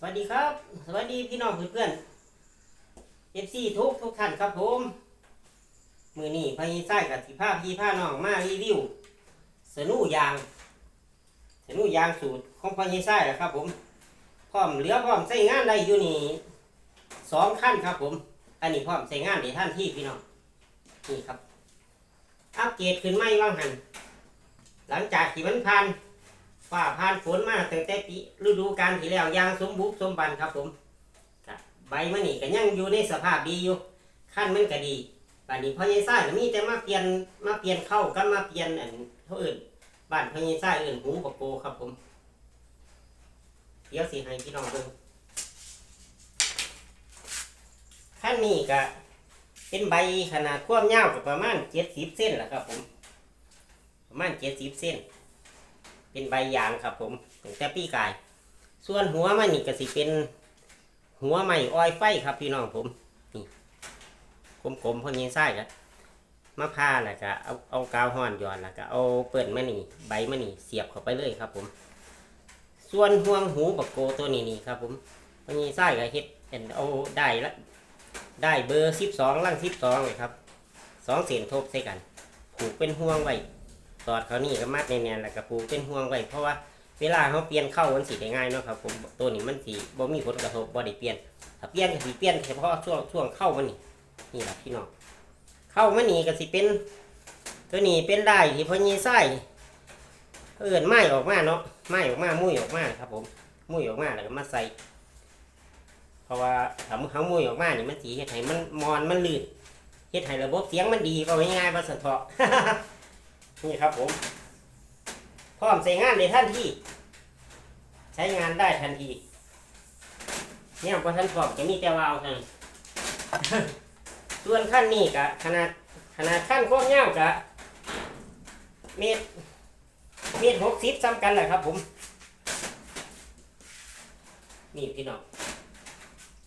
สวัสดีครับ สวัสดีพี่น้องเพื่อนเอฟซีทุกทุกท่านครับผมมือนี้พายไส้กับสิผ้าพี่ผ้าน้องมารีวิวสนูยางสนูยางสูตรของพายไส้แหละครับ ผมพร้อมเหลือพร้อมใช้งานได้อยู่นี่สองขั้นครับ ผม อันนี้พร้อมใช้งานในท่านที่พี่น้องนี่ครับ อัปเกรดขึ้นไม่ว่างหันหลังจากที่มันผ่าน ฝ่าผ่านฝนมาตั้งแต่ปีฤดูกาลที่แล้วอยางสมบุกสมบันครับผมก็ใบมันนี่ก็ยังอยู่ในสภาพดีอยู่ขั้นมันก็ดีบ้านนี้พ่อใหญ่ซ่าก็มีแต่มาเปลี่ยนมาเปลี่ยนเข้าก็มาเปลี่ยนอันเขาอื่นบ้านพ่อใหญ่ซ่าอื่นหูปะโกครับผมเดี๋ยวสิให้พี่น้องเบิ่งขั้นนี้ก็เป็นใบขนาดความยาวก็ประมาณเจ็ดสิบเส้นแหละครับผม ประมาณเจ็ดสิบเส้น เป็นใบยางครับผมตั้งแต่ปีกาย ส่วนหัวมันนี่ก็สิเป็น หัวใหม่อ้อยไฟครับพี่น้องผมนี่กลมๆพอนี้ไส้ครับมะพร้าวแล้วก็เอาเอากาวห่อนย่อนแล้วก็เอาเปิดมันนี่ใบมันนี่เสียบเข้าไปเลยครับผม ส่วนห่วงหูบักโกตัวนี้นี่ครับ ผมพอนี้ไส้ก็เฮ็ดเป็นเอาได้ละได้เบอร์สิบสองล่างสิบสองเลยครับสองเสียนทบใส่กัน ผูกเป็นห่วงไว้ อดเขานี่ก็มัดแน่นๆแล้วก็ผูกเป็นห่วงไว้เพราะว่าเวลาเขาเปลี่ยนเข้ามันสีได้ง่ายเนาะครับผมตัวนี้มันสีบ่มีผลกระทบบ่ได้เปลี่ยนถ้าเปลี่ยนก็สิเปลี่ยนเฉพาะช่วงช่วงเข้ามันนี่นี่แหละพี่น้องเข้ามันนี่ก็สิเป็น ตัวนี้เป็นได้ที่พอยีไส้เอื่นไม้ออกมาเนาะไม้ออกมามุ้ยออกมาครับ ผมมุ้ยออกมาแล้วก็มาใส่ เพราะว่าถ้าเขามุ้ยออกมานี่มันสีเฮ็ดให้มันมอนมันลื่นเฮ็ดให้ระบบเสียงมันดีก็ง่ายๆว่าสันเถาะ นี่ครับผม พร้อมใช้งานในทันทีใช้งานได้ทันทีเนี่ยพอท่านพร้อมจะมีแต่วาวเท่านั้นส่วนขั้นนี้กะขนาดขนาดขั้นโคตรเงาวกะเมตรเมตรหกสิบซ้ำกันแหละครับผม นี่พี่น้อง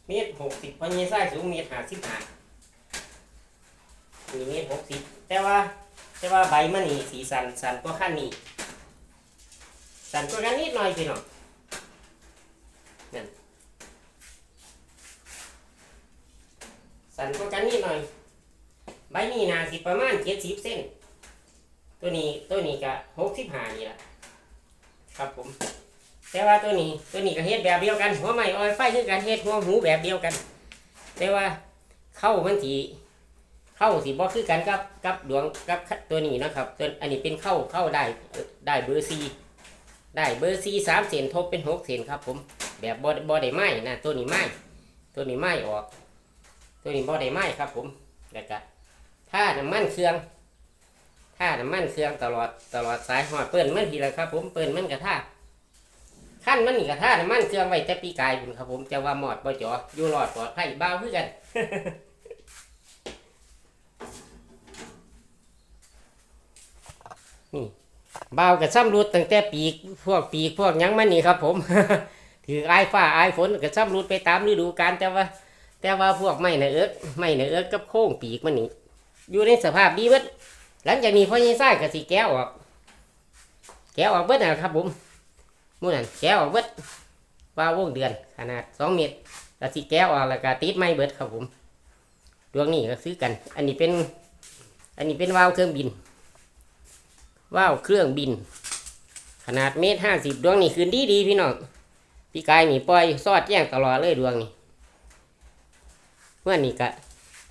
เมตรหกสิบพอเงี้ไส้สูงเมตรห้าสิบห้านี่เมตรหกสิบแต่ว่า แต่ว่าใบมันนี่สีสันสันก็ขั้นนี้สันก็กันนิดหน่อยพี่น้องนั่นสันก็กันนิดหน่อย ใบนี้นาสิประมาณเจ็ดสิบเส้น ตัวนี้ตัวนี้ก็หกสิบห้านี่แหละครับผม แต่ว่าตัวนี้ตัวนี้ก็เฮ็ดแบบเดียวกันหัวใหม่ออยไฟคือกันเฮ็ดหัวหูแบบเดียวกัน แต่ว่าเข้ามันสี เข้าสีบ่คือกันกับกับดวงกับตัวนี้นะครับตัวอันนี้เป็นเข้าเข้าได้ได้เบอร์ซีได้เบอร์ซีสามเซนทบเป็นหกเซนครับ ผมแบบบ่บ่ได้ไหมนะตัวนี้ไหมตัวนี้ไหมออก ตัวนี้บ่ได้ไหมครับ ผมแล้วก็ถ้าน้ำมันเครื่องถ้าน้ำมันเครื่องตลอดตลอดสายหอดเปิ้นมันทีละครับ ผมเปิ้นมันกระท่าขั้นมันนี่กระท่าน้ำมันเครื่องไว้แต่ปีกายคุณครับ ผมจะว่าหมอดบ่จ่ออยู่รอดปลอดภัยเบาคือกัน เบาวกับซ้ำรุดตั้งแต่ปีกพวกปีกพวกยังมันนี่ครับ ผม ถือไอ้ฟ้าไอ้ฝนกับซ้ำรุดไปตามฤดูกาลแต่ว่า แต่ว่าพวกไม้เนื้อเอิกไม้เนื้อเอิกกับโค้งปีกมันนี่อยู่ในสภาพดีเบิดหลังจากนี้พ่อยี่ไส้กับสีแก้วออก แก้วออกเบิดนะครับผมมู่นั่นแก้วออกเบิดว่าวงเดือนขนาดสองเมตรกับสีแก้วออกแล้วก็ติดไม้เบิดครับผมดวงนี้ก็ซื้อกัน อันนี้เป็น อันนี้เป็นวาวเครื่องบิน ว้าวเครื่องบิน ขนาดเมตรห้าสิบดวงนี่คืนดีดีพี่น้องพี่กายนี่ปล่อยซอดแย่งตลอดเลยดวงนี่เมื่อนี่ก็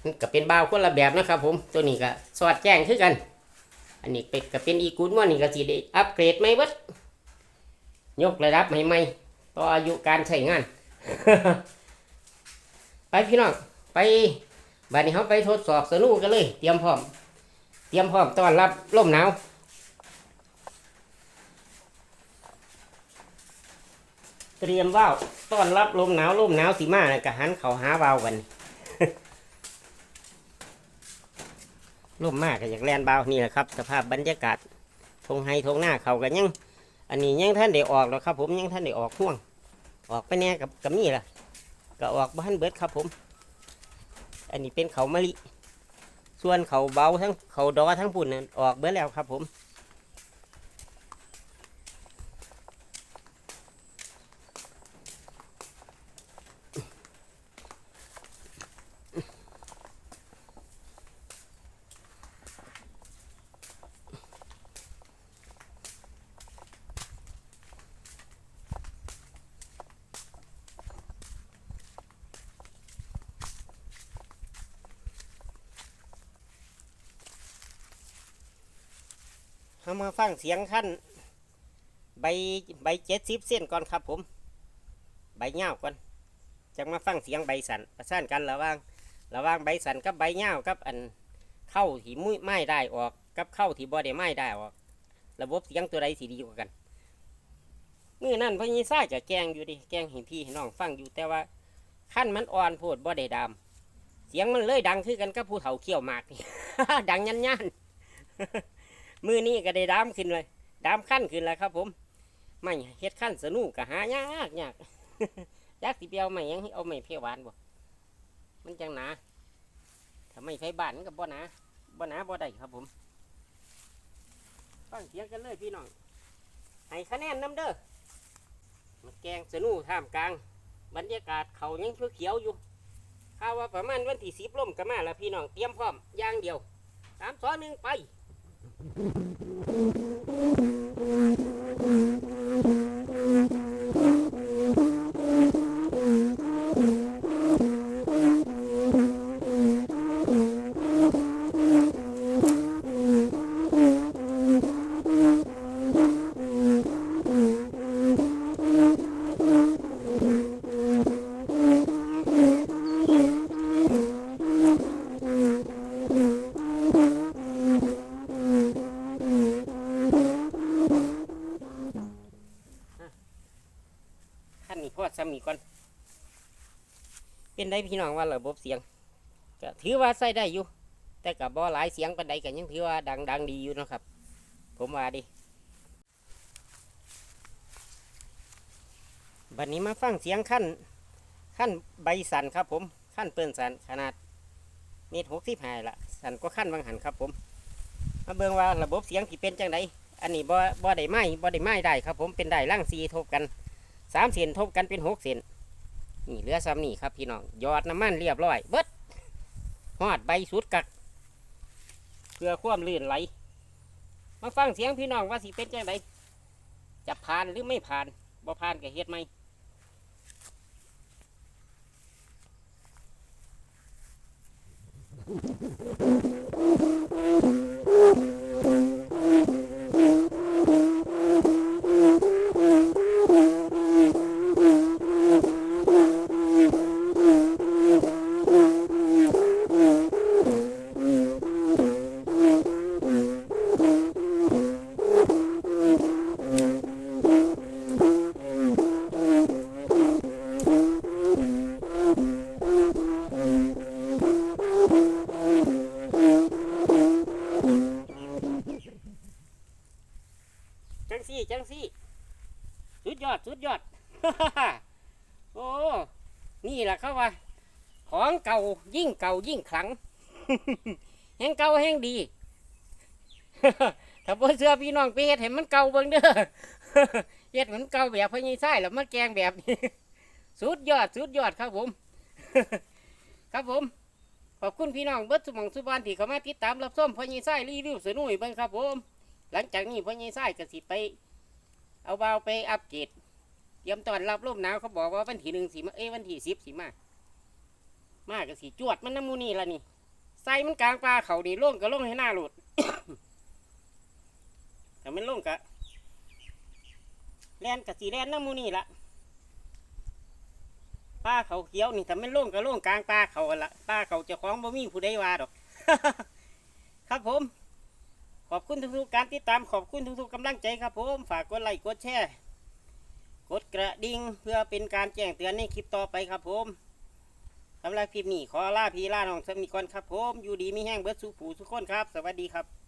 มันก็เป็นบ่าวคนละแบบนะครับ ผมตัวนี้ก็ซอดแจ้งคือกัน อันนี้เป็ดก็เป็นอีกูดมื่อนี่ก็สีได้อัปเกรดไหมเบิดยกระดับใหม่ใหม่ต่ออายุการใช้งาน ไปพี่น้องไปบัดนี้เขาไปทดสอบสนุกกันเลย เตรียมพร้อม เตรียมพร้อมต้อนรับลมหนาว เตรียมว่าวต้อนรับลมหนาวลมหนาวสีมานะกะหันเขาหาว่าวกันลมมากก็อยากแลนบ่านี่แหละครับ สภาพบรรยากาศทงไฮทงหน้าเขากันยัง อันนี้ยังท่านได้ออกหรอกครับ ผมยังท่านได้ออกห่วง ออกไปแน่กับกับนี่ล่ะก็ออกบ้านเบิดครับผม อันนี้เป็นเขามะลิ ส่วนเขาเบาทั้งเขาดอทั้งปุ่นนั่นออกเบิดแล้วครับผม เอามาฟังเสียงขั้นใบใบเจ็ดสิบเส้นก่อนครับผม ใบเงาวก่อนจังมาฟังเสียงใบสันประสานกันระว่างระว่างใบสันกับใบเงาวกับอันเข้าที่มุ้ยไม้ได้ออกกับเข้าที่บ่ได้ไม้ได้ออก ระบบเสียงตัวใดสีดีกว่ากันมื่อนั่นพอยีซ่าจะแกงอยู่ดิแกงให้พี่ให้น้องฟังอยู่แต่ว่าขั้นมันอ่อนโพดบ่ได้ดามเสียงมันเลยดังคือกันกับผู้เฒ่าเขี้ยวหมากนี่ดังยันยัน มือนี้ก็ได้ดามขึ้นเลยดามขั้นขึ้นแล้วครับผมไม่เฮ็ดขั้นสนุกก็หายากยากยากสิเปียวไม่ยังเอาไม่เพียวหวานบ่มันจังหนาถ้าไม่ไฟบ้านมันก็บ่หนาบ่หนาบ่ได้ครับผมฟังเสียงกันเลยพี่น้องให้คะแนนน้ำเด้อมาแกงสนุกท่ามกลาง บรรยากาศเขายังเขียวอยู่ข่าวว่าประมาณวันที่สิบล่มก็มาแล้วพี่น้องเตรียมพร้อมอย่างเดียวสามสองหนึ่งไป Thank you. ขั้นนี้พอซ้ำนี้ก่อน เป็นได้พี่น้องว่าระบบเสียงก็ถือว่าใส่ได้อยู่ แต่กับบ่หลายเสียงปันใดก็ยังถือว่าดังดังดีอยู่นะครับ ผมว่าดิบัดนี้มาฟังเสียงขั้นขั้นใบสันครับผมขั้นเปิ้นสันขนาดเมตรหกสิบห้าละสันก็ขั้นบางหันครับผม มาเบิ่งว่าระบบเสียงที่เป็นจังไดอันนี้บ่บ่ได้ไม้บ่ได้ไม้ได้ครับผมเป็นได้ร่างสีทบกัน สามเส้นทบกันเป็นหกเส้นนี่เหลือซ้ำนี่ครับพี่น้องยอดน้ำมันเรียบร้อยเบิดหอดใบสุดกักเพื่อความลื่นไหล มาฟังเสียงพี่น้องว่าสิเป็นจังไดจะผ่านหรือไม่ผ่านบ่ผ่านก็เฮ็ดไหม โอ้ นี่แหละเขาว่า ของเก่ายิ่งเก่ายิ่งขลัง แห่งเก่าแห่งดี ถ้าบ่เชื่อพี่น้องไปเฮ็ดให้มันเก่าเบิ่งเด้อเฮ็ดเหมือนเก่าแบบพญายไส้แล้วมาแกงแบบนี้ สุดยอดสุดยอดครับผม ครับผม ขอบคุณพี่น้องเบิดสมองสุบานที่เข้ามาติดตามรับชมพญายไส้รีวิวสนุยเบิ่งครับผม หลังจากนี้พญายไส้ก็สิไป เอาเบาวไปอัปเกรด เตรียมตอนรับลมหนาวเขาบอกว่าวันที่หนึ่งสิมาเอ้ยวันที่สิบสิมามากก็สีจวดมันน้ำมูนี่ละนี่ใส่มันกลางปลาเขาดีล่งก็ล่งให้หน้าหลุดแต่มันล่งกะแลนกับสีแลนน้ำมูนี่ละปลาเขาเขียวนี่แต่มันล่งก็ล่งกลางปลาเขาละปลาเขาจะคล้องบ่มีผู้ใดว่าดอก ครับผม ขอบคุณทุกๆการติดตามขอบคุณทุกๆกำลังใจครับผม ฝากกดไลค์กดแชร์ กดกระดิ่งเพื่อเป็นการแจ้งเตือนในคลิปต่อไปครับผมสำหรับคลิปนี้ขอลาพี่ลาน้องสมีก่อนครับผม อยู่ดีมีแห้งเบิดสุขผูสุขคนครับ สวัสดีครับ